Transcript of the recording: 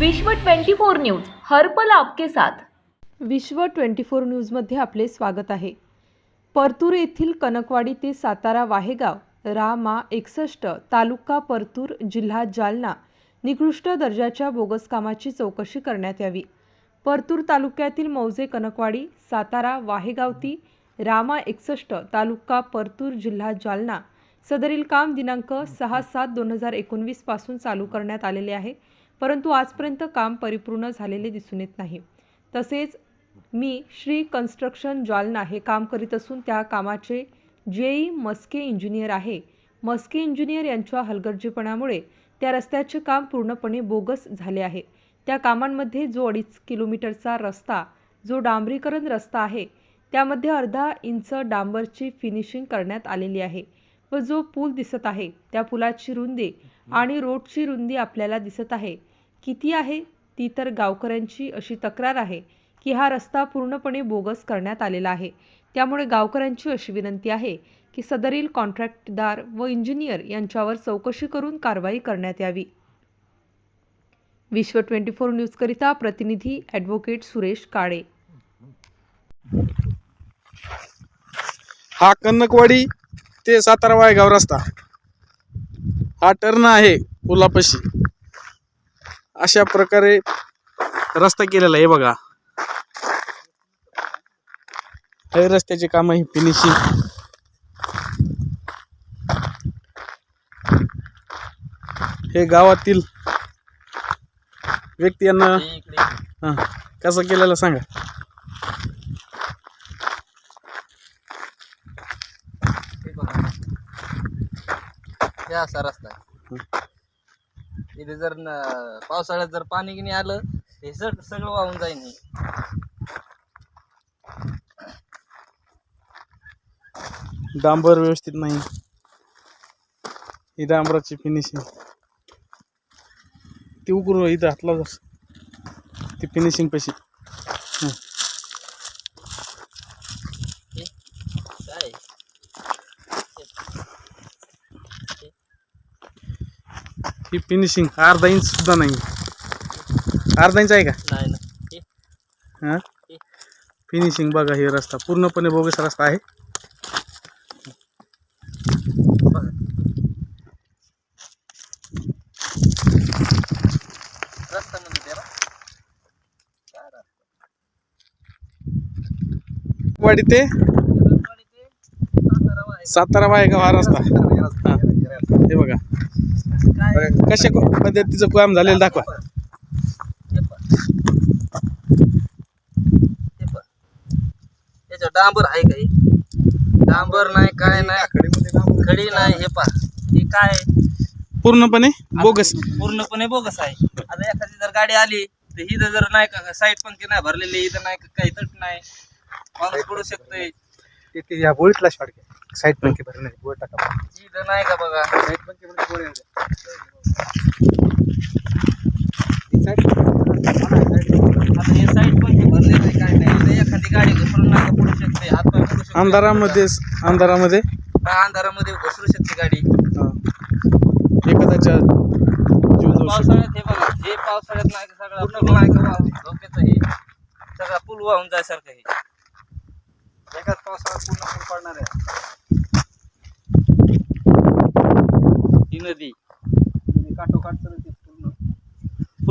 विश्व 24 न्यूज हर्पल आपके साथ. विश्व ट्वेंटी फोर न्यूजमध्ये आपले स्वागत आहे. परतूर येथील कनकवाडी ते सातारा वाहेगाव रामा एकसष्ट तालुका परतूर जिल्हा जालना निकृष्ट दर्जाच्या बोगस कामाची चौकशी करण्यात यावी. परतूर तालुक्यातील मौजे कनकवाडी सातारा वाहेगावती रामा एकसष्ट तालुका परतूर जिल्हा जालना सदरील काम दिनांक सहा सात दोन हजार एकोणवीसपासून चालू करण्यात आलेले आहे. परंतु आजपर्यंत काम परिपूर्ण झालेले दिसून येत नाही. तसेच मी श्री कन्स्ट्रक्शन जालना हे काम करीत असून त्या कामाचे जेई मस्के इंजिनियर आहे. मस्के इंजिनियर यांच्या हलगर्जीपणामुळे त्या रस्त्याचे काम पूर्णपणे बोगस झाले आहे. त्या कामांमध्ये जो अडीच किलोमीटरचा रस्ता जो डांबरीकरण रस्ता आहे त्यामध्ये अर्धा इंच डांबरची फिनिशिंग करण्यात आलेली आहे. व जो पूल दिसत आहे त्या पुलाची रुंदी आणि रोडची रुंदी आपल्याला दिसत आहे. किती आहे? ती तर गावकऱ्यांची अशी तक्रार आहे की हा रस्ता पूर्णपणे बोगस करण्यात आलेला आहे. त्यामुळे गावकऱ्यांची अशी विनंती आहे की सदरील कॉन्ट्रॅक्टदार व इंजिनियर यांच्यावर चौकशी करून कारवाई करण्यात यावी. विश्व ट्वेंटी फोर न्यूजकरिता प्रतिनिधी ॲडव्होकेट सुरेश काळे. हा कन्नकवाडी ते सातारा वायगाव रस्ता. हा टर्न आहे पुलापाशी. अशा प्रकारे रस्ता केलेला आहे बघा. हे रस्त्याचे काम आहे फिनिशिंग हे गावातील व्यक्ती यांना हा, कसं केलेलं सांगा? हे असा रस्ता आहे. इथे जर न- पावसाळ्यात जर पाणी गिनी आलं हे सग सगळं वाहून जाईन हे. डांबर व्यवस्थित नाही. ही डांबराची फिनिशिंग ती उकरू इथं हातला जर ती फिनिशिंग पैसे. ही फिनिशिंग अर्धा इंच सुद्धा नाही. अर्धा इंच आहे का? नाही ना. हाँ. फिनिशिंग बघा हे रस्ता. पूर्णपणे बोगस रस्ता आहे. रस्ता? वाडी ते. सातारा वायगाव हा रस्ता. हा. हे बघा. काय कशा पद्धतीचं काम झालेलं दाखवा. हे. हे डांबर आहे काही डांबर नाही काय नाही खडी नाही हे पा हे काय? पूर्णपणे बोगस. पूर्णपणे बोगस आहे. आता एखादी जर गाडी आली तर इथं जर नाही का साईड पंखे नाही भरलेले इथं नाही का काही तट नाही. माणूस पडू शकतोय. ते या बोळीतला शॉट घ्या. साईड पंखे भरणार बोळ टाका. इथं नाही का बघा? साईड पंखे म्हणजे हे एखादी शकते? अंधारामध्ये अंधारामध्ये? हा, अंधारामध्ये घसरू शकते गाडी. हा. एखाद्याच्या जीव जाऊ शकतो. पावसाळ्यात हे बघा हे पावसाळ्यात नाही का सगळं धोक्याचं हे सगळा पूल वाहून जायसारखं हे. एकाच पावसाळ्यात पूर्ण पूल पडणार आहे ही नदी आणि काठोकाठ चालते पूर्ण